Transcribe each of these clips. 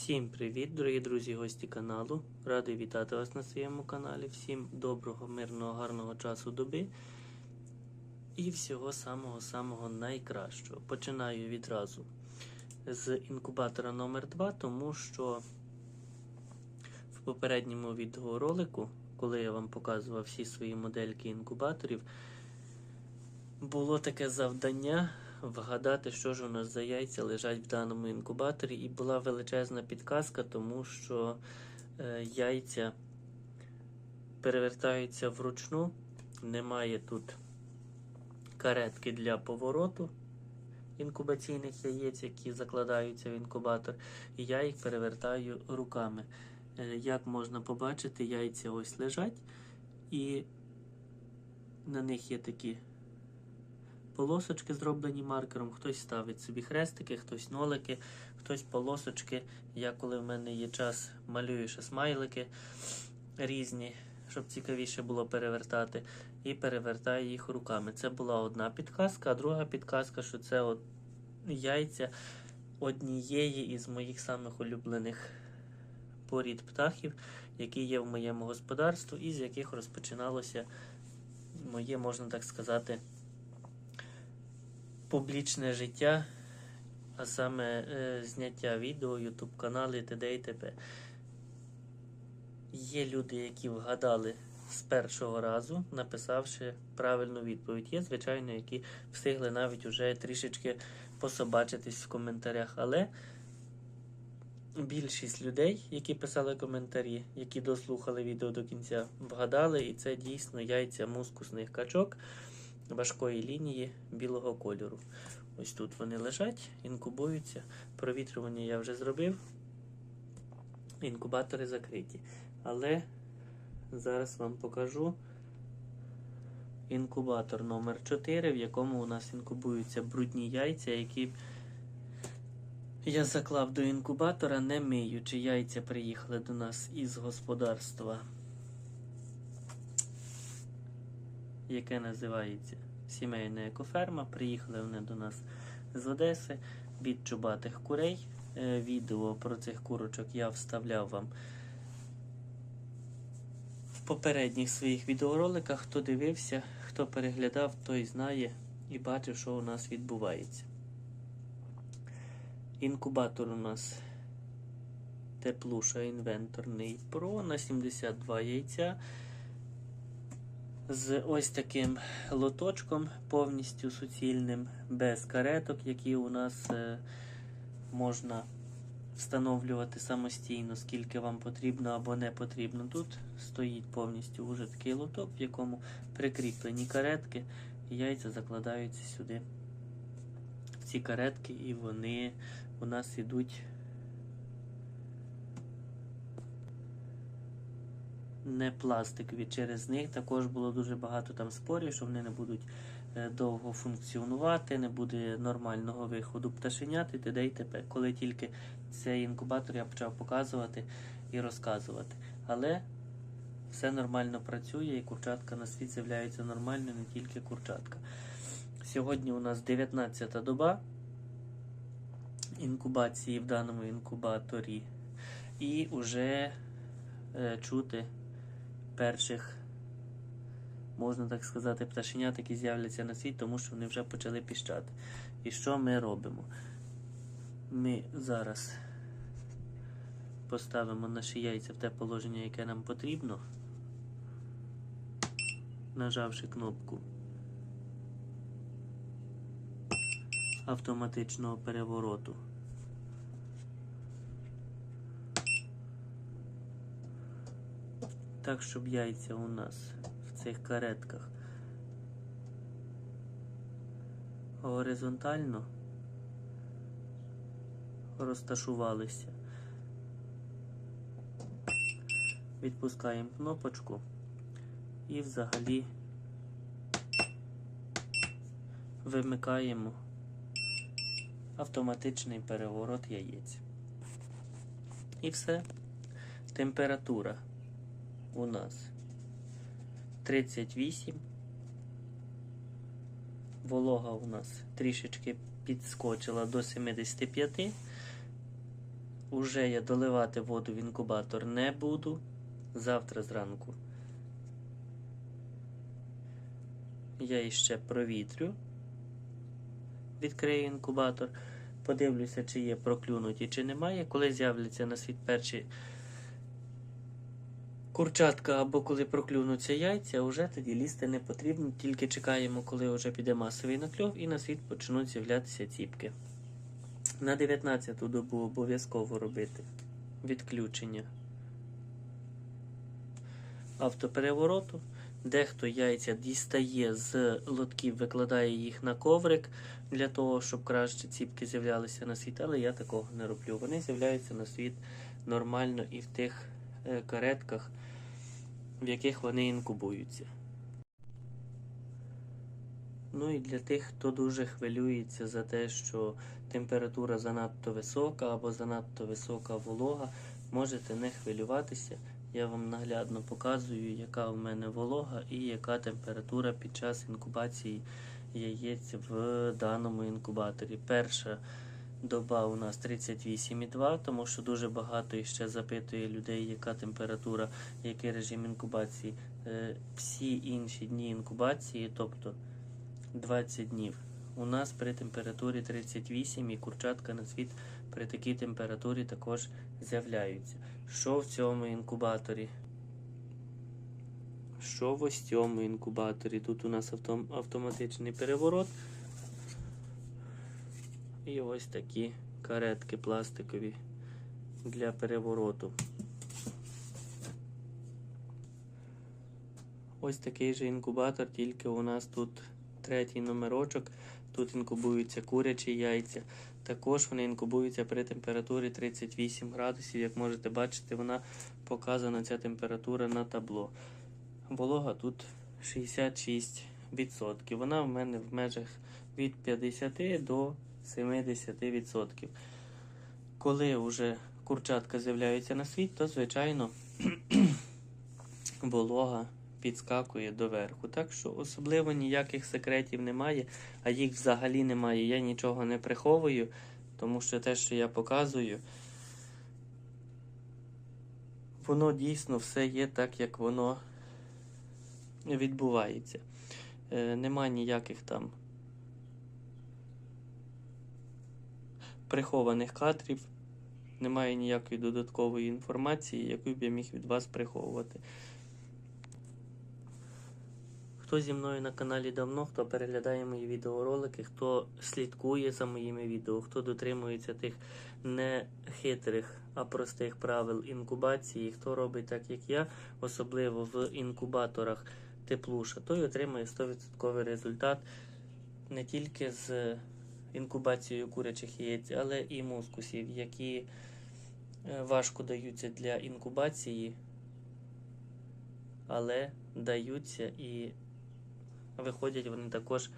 Всім привіт, дорогі друзі, гості каналу. Радий вітати вас на своєму каналі. Всім доброго, мирного, гарного часу доби і всього самого-самого найкращого. Починаю відразу з інкубатора номер 2 тому що в попередньому відеоролику, коли я вам показував всі свої модельки інкубаторів, було таке завдання вгадати, що ж у нас за яйця лежать в даному інкубаторі, і була величезна підказка, тому що е, яйця перевертаються вручну, немає тут каретки для повороту інкубаційних яєць, які закладаються в інкубатор, і я їх перевертаю руками. Е, Як можна побачити, яйця ось лежать, і на них є такі полосочки зроблені маркером, хтось ставить собі хрестики, хтось нолики, хтось полосочки. Я, коли в мене є час, малюю ще смайлики різні, щоб цікавіше було перевертати, і перевертаю їх руками. Це була одна підказка, а друга підказка, що це от яйця однієї із моїх самих улюблених порід птахів, які є в моєму господарстві, і з яких розпочиналося моє, можна так сказати, публічне життя, а саме е, зняття відео, ютуб канали т.д. і т.п. Є люди, які вгадали з першого разу, написавши правильну відповідь. Є, звичайно, які встигли навіть уже трішечки пособачитись в коментарях. Але більшість людей, які писали коментарі, які дослухали відео до кінця, вгадали, і це дійсно яйця мускусних качок важкої лінії білого кольору. Ось тут вони лежать, інкубуються. Провітрювання я вже зробив. Інкубатори закриті. Але зараз вам покажу інкубатор номер 4 в якому у нас інкубуються брудні яйця, які я заклав до інкубатора, не миючи. Яйця приїхали до нас із господарства, яке називається Сімейна екоферма. Приїхали вони до нас з Одеси від чубатих курей. Е, Відео про цих курочок я вставляв вам в попередніх своїх відеороликах. Хто дивився, хто переглядав, той знає і бачив, що у нас відбувається. Інкубатор у нас Теплуша інвенторний Pro на 72 яйця. З ось таким лоточком повністю суцільним, без кареток, які у нас е, можна встановлювати самостійно, скільки вам потрібно або не потрібно. Тут стоїть повністю вже такий лоток, в якому прикріплені каретки, і яйця закладаються сюди в ці каретки, і вони у нас ідуть не пластикові. Через них також було дуже багато там спорів, що вони не будуть е, довго функціонувати, не буде нормального виходу пташенят і т.д. і т.п. Коли тільки цей інкубатор я почав показувати і розказувати. Але все нормально працює і курчатка на світ з'являється нормально, не тільки курчатка. Сьогодні у нас 19-та доба інкубації в даному інкубаторі. І вже е, чути перших, можна так сказати, пташенят, які з'являться на світ, тому що вони вже почали піщати. І що ми робимо? Ми зараз поставимо наші яйця в те положення, яке нам потрібно, нажавши кнопку автоматичного перевороту. Так, щоб яйця у нас в цих каретках горизонтально розташувалися. Відпускаємо кнопочку і взагалі вимикаємо автоматичний переворот яєць. І все. Температура у нас 38. Волога у нас трішечки підскочила до 75. уже я доливати воду в інкубатор не буду. Завтра зранку. Я іще провітрю. Відкрию інкубатор. Подивлюся, чи є проклюнуті, чи немає. Коли з'являться на світ перші курчатка або коли проклюнуться яйця, вже тоді лізти не потрібно. Тільки чекаємо, коли вже піде масовий накльов і на світ почнуть з'являтися ціпки. На 19-ту добу обов'язково робити відключення автоперевороту. Дехто яйця дістає з лотків, викладає їх на коврик для того, щоб краще ціпки з'являлися на світ, але я такого не роблю. Вони з'являються на світ нормально і в тих е, каретках, в яких вони інкубуються. Ну і для тих, хто дуже хвилюється за те, що температура занадто висока або занадто висока волога, можете не хвилюватися. Я вам наглядно показую, яка у мене волога і яка температура під час інкубації яєць в даному інкубаторі. Перша доба у нас 38,2, тому що дуже багато іще запитує людей, яка температура, який режим інкубації. Е, Всі інші дні інкубації, тобто 20 днів, у нас при температурі 38 і курчатка на світ при такій температурі також з'являються. Що в цьому інкубаторі? Що в ось цьому інкубаторі? Тут у нас автом, автоматичний переворот. І ось такі каретки пластикові для перевороту. Ось такий же інкубатор, тільки у нас тут третій номерочок. Тут інкубуються курячі яйця. Також вони інкубуються при температурі 38 градусів. Як можете бачити, вона показана ця температура на табло. Волога тут 66%. Вона в мене в межах від 50 до 70%. Коли вже курчатка з'являються на світ, то звичайно волога підскакує доверху. Так що особливо ніяких секретів немає, а їх взагалі немає. Я нічого не приховую, тому що те, що я показую, воно дійсно все є так, як воно відбувається. Е, нема ніяких там прихованих кадрів, немає ніякої додаткової інформації, яку б я міг від вас приховувати. Хто зі мною на каналі давно, хто переглядає мої відеоролики, хто слідкує за моїми відео, хто дотримується тих не хитрих, а простих правил інкубації, хто робить так, як я, особливо в інкубаторах теплуша, той отримає 100% результат не тільки з інкубацією курячих яєць, але і мускусів, які е, важко даються для інкубації, але даються і виходять вони також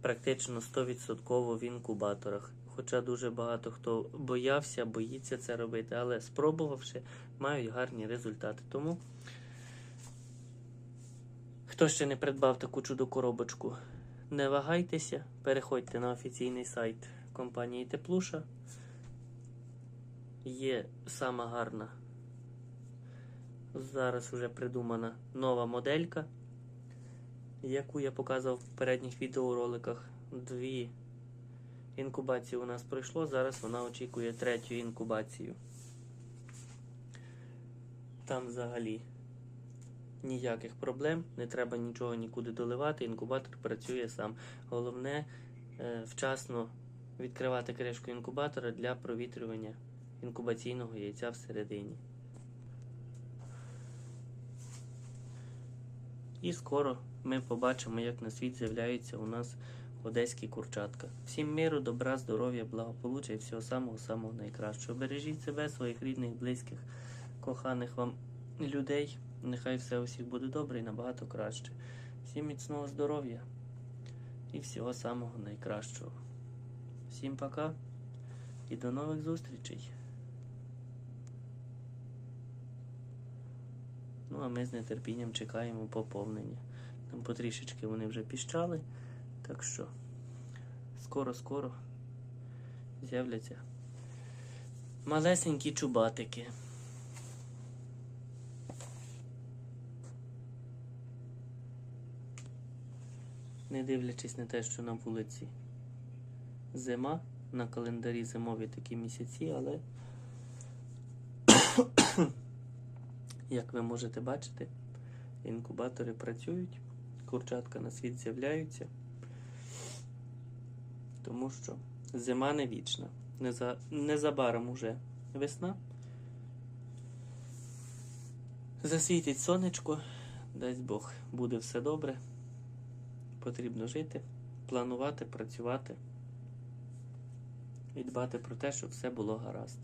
практично 100% в інкубаторах. Хоча дуже багато хто боявся, боїться це робити, але спробувавши, мають гарні результати. Тому, хто ще не придбав таку чудо коробочку, не вагайтеся, переходьте на офіційний сайт компанії Теплуша. Є сама гарна. Зараз вже придумана нова моделька яку я показував в попередніх відеороликах. Дві інкубації у нас пройшло, зараз вона очікує третю інкубацію. Там взагалі ніяких проблем, не треба нічого нікуди доливати, інкубатор працює сам. Головне е, вчасно відкривати кришку інкубатора для провітрювання інкубаційного яйця всередині. І скоро ми побачимо, як на світ з'являються у нас одеські курчатка. Всім миру, добра, здоров'я, благополуччя і всього самого-самого найкращого. Бережіть себе, своїх рідних, близьких, коханих вам людей. Нехай все у всіх буде добре і набагато краще. Всім міцного здоров'я і всього самого найкращого. Всім пока і до нових зустрічей. Ну, а ми з нетерпінням чекаємо поповнення. Там потрішечки вони вже піщали. Так що скоро-скоро з'являться Малесенькі чубатики. Не дивлячись на те, що на вулиці зима, на календарі зимові такі місяці, але як ви можете бачити, інкубатори працюють, курчатка на світ з'являються, тому що зима не вічна. Незабаром уже весна. Засвітить сонечко, дасть Бог, буде все добре. Потрібно жити, планувати, працювати і дбати про те, щоб все було гаразд.